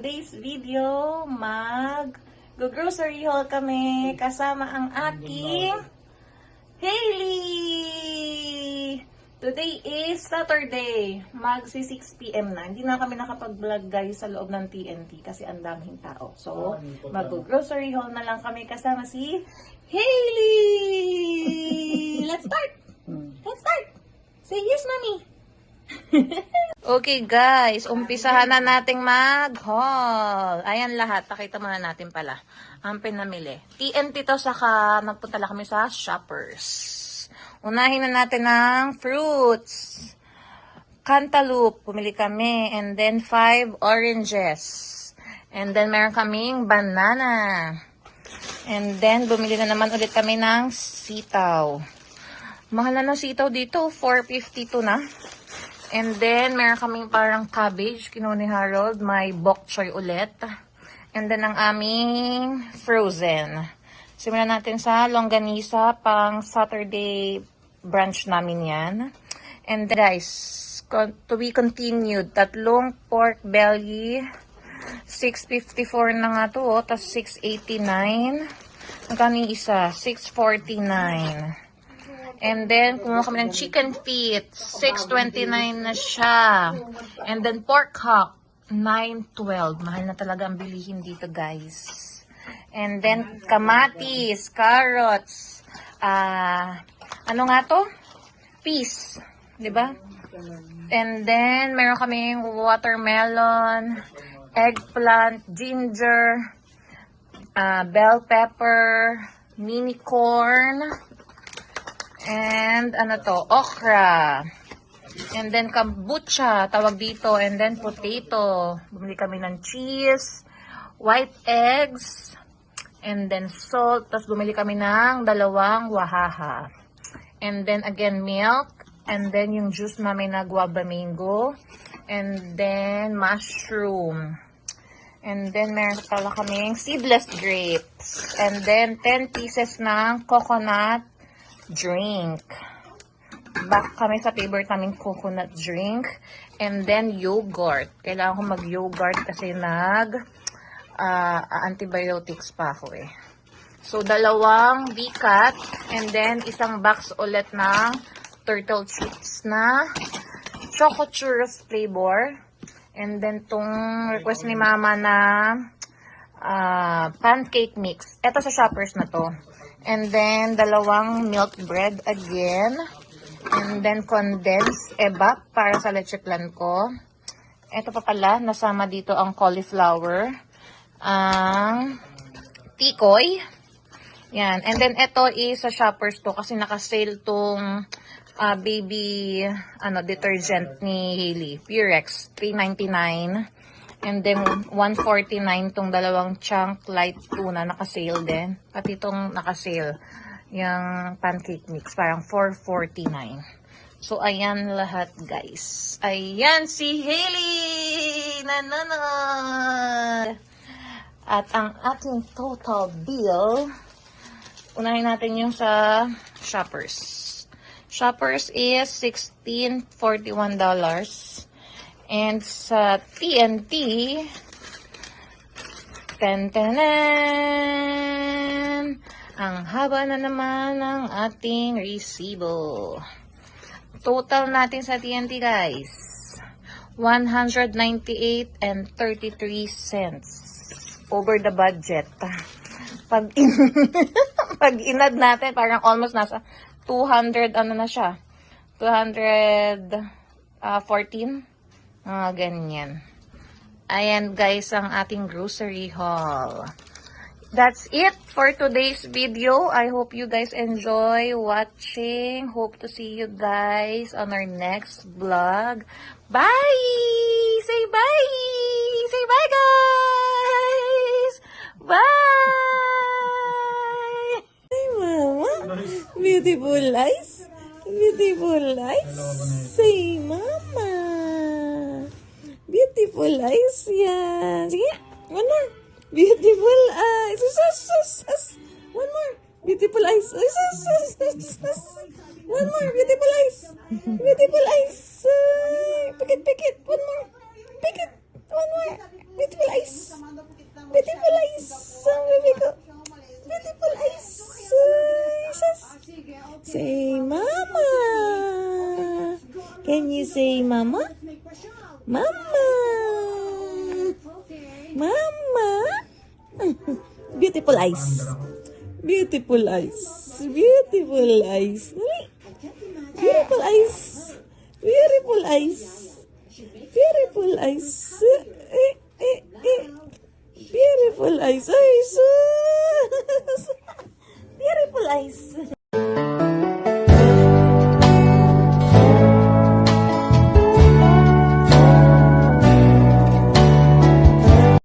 today's video, mag grocery haul kami kasama ang aking Hailey! Today is Saturday. Magsi 6 p.m. na. Hindi na kami nakapag-vlog guys sa loob ng TNT kasi ang daming tao. So, mag-grocery haul na lang kami kasama si Hailey! Let's start! Let's start! Say yes, mommy! okay guys, umpisahan na nating mag-haul. Ayan lahat, pakita muna natin pala. Ang pinamili. TNT to saka nagpunta lang kami sa shoppers. Unahin na natin ng fruits. Cantaloupe, pumili kami. And then five oranges. And then meron kaming banana. And then bumili na naman ulit kami ng sitaw. Mahal na ng sitaw dito, 452 na. And then, meron kaming parang cabbage, kinuha ni Harold. May bok choy ulit. And then, ang aming frozen. Simulan natin sa longganisa, pang Saturday brunch namin yan. And then, guys, to be continued, tatlong pork belly, 654 na nga to, oh, tapos 689. Magkano yung isa? 649. And then, kumuha kami ng chicken feet. 6.29 na siya. And then, pork hock. 9.12. Mahal na talaga ang bilihin dito, guys. And then, kamatis, carrots, ah, ano nga to? Peas. ba? And then, meron kaming watermelon, eggplant, ginger, ah, bell pepper, mini corn, And ano to, okra. And then kombucha, tawag dito. And then potato. Bumili kami ng cheese, white eggs, and then salt. Tapos bumili kami ng dalawang wahaha. And then again milk. And then yung juice namin na guava mango. And then mushroom. And then meron pala kaming seedless grapes. And then 10 pieces ng coconut drink. Back kami sa favorite naming coconut drink. And then yogurt. Kailangan ko mag-yogurt kasi nag ah, antibiotics pa ako eh. So, dalawang bikat. And then, isang box ulit ng turtle chips na choco churros flavor. And then, tong request ni mama na ah, pancake mix. Ito sa shoppers na to. And then, dalawang milk bread again. And then, condensed ebap para sa leche plan ko. Ito pa pala, nasama dito ang cauliflower. Ang tikoy. Yan. And then, ito is sa shoppers to kasi naka-sale tong ah, baby ano detergent ni Hailey. Purex. 3.99. And then, 149 tong dalawang chunk light tuna, naka-sale din. Pati itong naka-sale, yung pancake mix, parang 449. So, ayan lahat, guys. Ayan si Hailey! Nanana! At ang ating total bill, unahin natin yung sa shoppers. Shoppers is $1641. And sa TNT, ten ang haba na naman ng ating resibo. Total natin sa TNT guys, 198 and 33 cents. Over the budget. Pag, in, pag inad natin, parang almost nasa 200, ano na siya, 214 mga ganyan. Ayan guys ang ating grocery haul. That's it for today's video. I hope you guys enjoy watching. Hope to see you guys on our next vlog. Bye! Say bye! Say bye guys! Bye! Hi mama! Beautiful eyes! Beautiful eyes! Say mama! Beautiful eyes yan. Sige, one more. Beautiful eyes. Sus, sus, sus. One more. Beautiful eyes. Sus, sus, sus, sus. One more. Beautiful eyes. Beautiful eyes. Pikit, pikit. One more. Pikit. One more. Beautiful eyes. Beautiful eyes. Beautiful eyes. Sus. Say mama. Can you say mama? Mama. Mama. Beautiful eyes. Beautiful eyes. Beautiful eyes. Beautiful eyes. Beautiful eyes. Beautiful eyes. Beautiful eyes. Beautiful eyes.